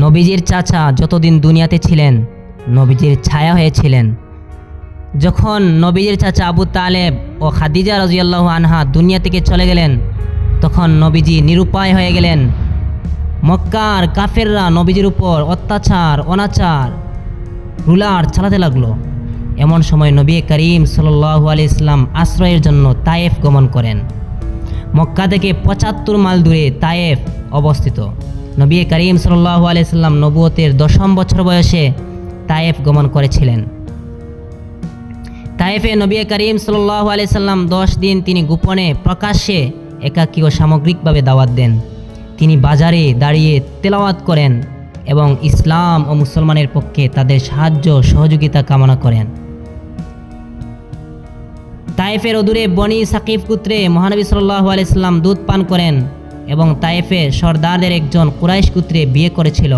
নবীজির চাচা যতদিন দুনিয়াতে ছিলেন, নবীজির ছায়া হয়েছিলেন। যখন নবীজির চাচা আবু তালেব ও খাদিজা রাজিয়াল্লাহু আনহা দুনিয়া থেকে চলে গেলেন, তখন নবীজি নিরুপায় হয়ে গেলেন। মক্কার কাফেররা নবীজির উপর অত্যাচার, অনাচার, রুলার চালাতে লাগল। এমন সময় নবী করিম সাল্লাল্লাহু আলি ইসলাম আশ্রয়ের জন্য তায়েফ গমন করেন। মক্কা থেকে পঁচাত্তর মাইল দূরে তায়েফ অবস্থিত। নবী করিম সাল্লাল্লাহু আলি সাল্লাম নবুয়তের দশম বছর বয়সে তায়েফ গমন করেছিলেন। তায়েফে নবী করিম সাল্লাল্লাহু আলি সাল্লাম দশ দিন তিনি গোপনে প্রকাশ্যে একাকী ও সামগ্রিকভাবে দাওয়াত দেন। তিনি বাজারে দাঁড়িয়ে তেলাওয়াত করেন এবং ইসলাম ও মুসলমানের পক্ষে তাদের সাহায্য সহযোগিতা কামনা করেন। তায়েফের অদূরে বনি সাকিব কুত্রে মহানবী সাল্লাহ আলাইসাল্লাম দুধ পান করেন এবং তায়েফে সর্দারদের একজন কুরাইশ পুত্রে বিয়ে করেছিল।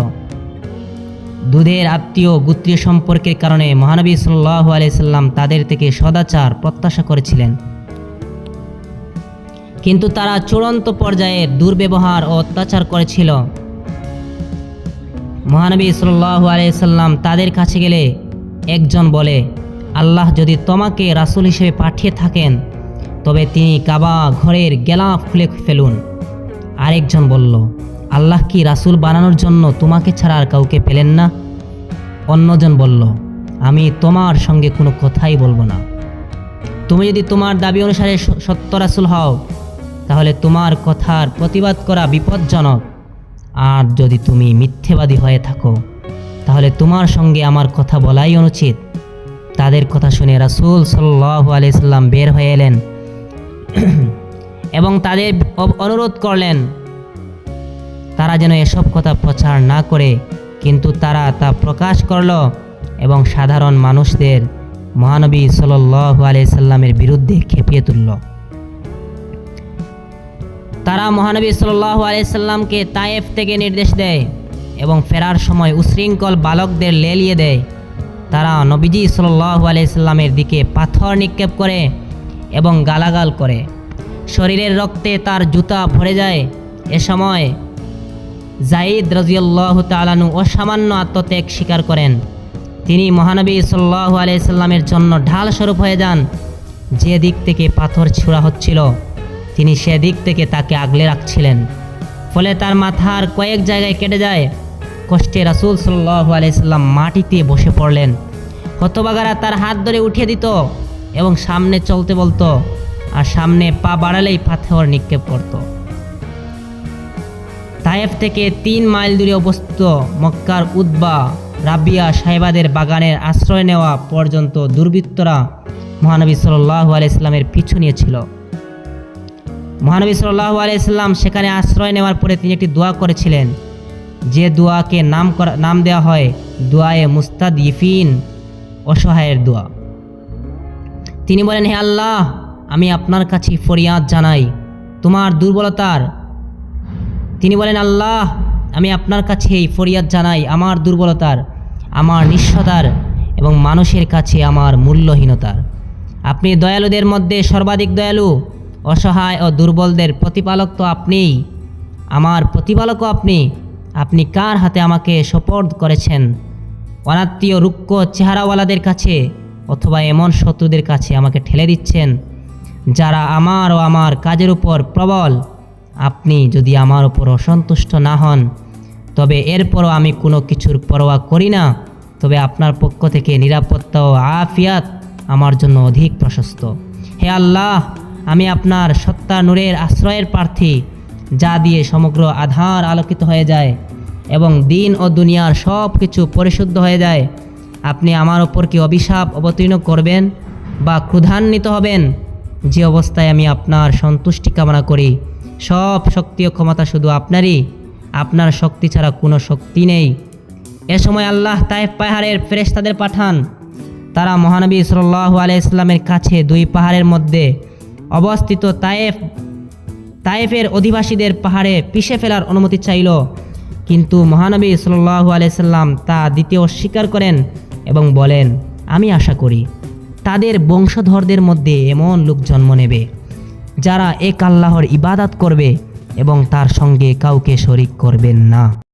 দুধের আত্মীয় গোত্রীয় সম্পর্কের কারণে মহানবী সাল্লাহ আলাইসাল্লাম তাদের থেকে সদাচার প্রত্যাশা করেছিলেন। কিন্তু তারা চূড়ান্ত পর্যায়ে দুর্ব্যবহার ও অত্যাচার করেছিল। মহানবী সাল্লাহ আলাইসাল্লাম তাদের কাছে গেলে একজন বলে, আল্লাহ যদি তোমাকে রাসূল হিসেবে পাঠিয়ে থাকেন, তবে তিনি কাবা ঘরের গেলাফ খুলে ফেলুন। আরেকজন বলল, আল্লাহ কি রাসূল বানানোর জন্য তোমাকে ছাড়া আর কাউকে পেলেন না? অন্যজন বলল, আমি তোমার সঙ্গে কোনো কথাই বলব না। তুমি যদি তোমার দাবি অনুসারে সত্য রাসূল হও, তাহলে তোমার কথার প্রতিবাদ করা বিপজ্জনক। আর যদি তুমি মিথ্যেবাদী হয়ে থাকো, তাহলে তোমার সঙ্গে আমার কথা বলাই অনুচিত। তাদের কথা শুনে রাসূল সাল্লাহ আলাইহি সাল্লাম বের হয়ে এলেন। এবং তাদের অনুরোধ করলেন, তারা যেন এসব কথা প্রচার না করে, কিন্তু তারা তা প্রকাশ করল এবং সাধারণ মানুষদের মহানবী সাল্লাল্লাহু আলাইহি সাল্লামের বিরুদ্ধে খেপিয়ে তুলল। তারা মহানবী সাল্লাল্লাহু আলাইহি সাল্লামকে তায়েফ থেকে নির্দেশ দেয় এবং ফেরার সময় উশৃঙ্খল বালকদের লেলিয়ে দেয়। তারা নবীজি সাল্লাল্লাহু আলাইহি সাল্লামের দিকে পাথর নিক্ষেপ করে এবং গালাগাল করে। শরীরের রক্তে তার জুতা ভরে যায়। এ সময় জাইদ রাজিয়াল্লাহু তালানু অসামান্য আত্মত্যাগ স্বীকার করেন। তিনি মহানবী সাল্লাল্লাহু আলাইহি সাল্লামের জন্য ঢাল স্বরূপ হয়ে যান, যে দিক থেকে পাথর ছোড়া হচ্ছিল। তিনি সে দিক থেকে তাকে আগলে রাখছিলেন। ফলে তার মাথার কয়েক জায়গায় কেটে যায়। কষ্টে রাসূল সাল্লাল্লাহু আলাইহি সাল্লাম মাটিতে বসে পড়লেন। হতবাগারা তার হাত ধরে উঠিয়ে দিত এবং সামনে চলতে বলতো সামনে পা বাড়ালেই পাথর নিক্ষেপ করতো। তায়েফ থেকে তিন মাইল দূরে অবস্থিত মক্কার উদ্বা রাবিয়া সাহেবাদের বাগানের আশ্রয় নেওয়া পর্যন্ত দুর্বৃত্তরা মহানবী সাল্লাহ আলাইস্লামের পিছু নিয়েছিল মহানবী সাল্লাহ আলাইস্লাম সেখানে আশ্রয় নেওয়ার পরে তিনি একটি দোয়া করেছিলেন। যে দোয়াকে নাম করা, নাম দেওয়া হয় দোয়ায়ে মুস্তাদ ইফিন অসহায়ের দোয়া। তিনি বলেন, হে আল্লাহ আমি আপনার কাছে ফরিয়াদ জানাই। তোমার দুর্বলতার। তিনি বলেন, আল্লাহ, আমি আপনার কাছে ফরিয়াদ জানাই, আমার দুর্বলতার, আমার নিঃস্বতার এবং মানুষের কাছে আমার মূল্যহীনতার। আপনি দয়ালুদের মধ্যে সর্বাধিক দয়ালু, অসহায় ও দুর্বলদের প্রতিপালক তো আপনিই। আমার প্রতিপালকও আপনি। আপনি কার হাতে আমাকে সোপর্দ করেছেন? অনাত্মীয় রুক্ষ চেহারাওয়ালাদের কাছে অথবা এমন শত্রুদের কাছে আমাকে ঠেলে দিচ্ছেন? যারা আমার ও আমার কাজের উপর প্রবল, আপনি যদি আমার উপর অসন্তুষ্ট না হন, তবে এরপরও আমি কোনো কিছুর পরোয়া করি না। তবে আপনার পক্ষ থেকে নিরাপত্তা ও আফিয়াত আমার জন্য অধিক প্রশস্ত। হে আল্লাহ, আমি আপনার সত্তা নূরের আশ্রয়ের প্রার্থী, যা দিয়ে সমগ্র আধার আলোকিত হয়ে যায় এবং দিন ও দুনিয়ার সব কিছু পরিশুদ্ধ হয়ে যায়। আপনি আমার ওপর কি অভিশাপ অবতীর্ণ করবেন বা ক্রুধান্বিত হবেন? যে অবস্থায় আমি আপনার সন্তুষ্টি কামনা করি, সব শক্তি ও ক্ষমতা শুধু আপনারই, আপনার শক্তি ছাড়া কোনো শক্তি নেই। এ সময় আল্লাহ তাইফ পাহাড়ের ফেরেশতাদের পাঠান। তারা মহানবী সাল্লাল্লাহু আলাইহি ইসলামের কাছে দুই পাহাড়ের মধ্যে অবস্থিত তায়েফ তায়েফের অধিবাসীদের পাহাড়ে পিষে ফেলার অনুমতি চাইল। কিন্তু মহানবী সাল্লাল্লাহু আলাইহি সাল্লাম তা দিতে অস্বীকার করেন এবং বলেন, আমি আশা করি। তাদের বংশধরদের মধ্যে এমন লোক জন্ম নেবে, যারা এক আল্লাহর ইবাদত করবে এবং তার সঙ্গে কাউকে শরিক করবেন না।